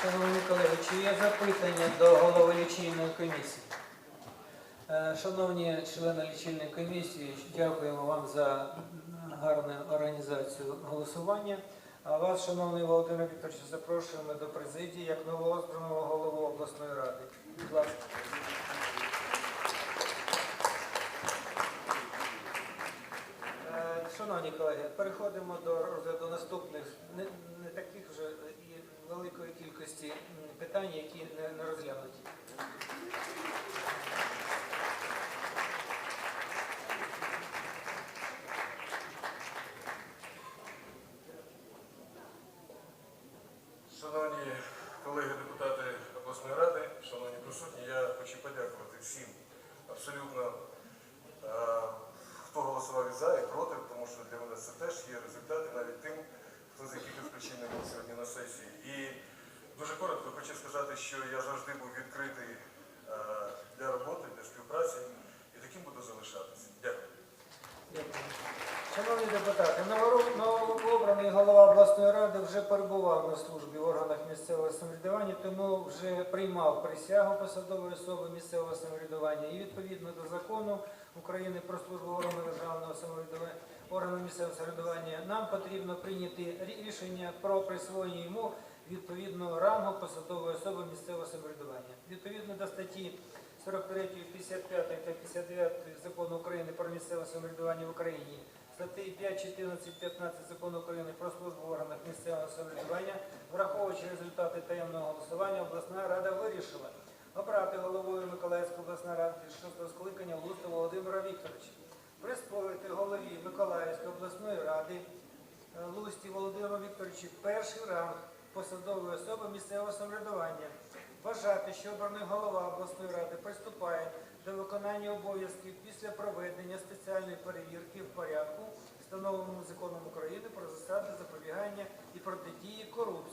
чи є запитання до голови лічильної комісії? Е, Шановні члени лічильної комісії, дякуємо вам за гарну організацію голосування. А вас, шановний Володимир Вікторович, запрошуємо до президії як новообраного голову обласної ради. Будь ласка. Е, Шановні колеги, переходимо до розгляду наступних не, не таких вже і великої кількості м, питань, які не, не розглянуті. Шановні колеги депутати обласної ради, шановні присутні, я хочу подякувати всім абсолютно, е, хто голосував і за і проти, тому що для мене це теж є результати навіть тим, хто з якихось причин був сьогодні на сесії. І дуже коротко хочу сказати, що я завжди був відкритий Шановні депутати, новообраний голова обласної ради вже перебував на службі в органах місцевого самоврядування, тому вже приймав присягу посадової особи місцевого самоврядування і відповідно до закону України про службу органу державного самоврядування, органу місцевого самоврядування, нам потрібно прийняти рішення про присвоєння йому відповідного рангу посадової особи місцевого самоврядування. Відповідно до статті 43, 55 та 59 закону України про місцеве самоврядування в Україні, 5, 14, 15 закону України про службу в органах місцевого самоврядування, враховуючи результати таємного голосування, обласна рада вирішила обрати головою Миколаївської обласної ради 6 скликання Луста Володимира Вікторовича, присвоїти голові Миколаївської обласної ради е, Лусті Володимиру Вікторовичу перший ранг посадової особи місцевого самоврядування. Вважати, що обраний голова обласної ради приступає до виконання обов'язків після проведення спеціальної перевірки в порядку, встановленому законом України про засади запобігання і протидії корупції.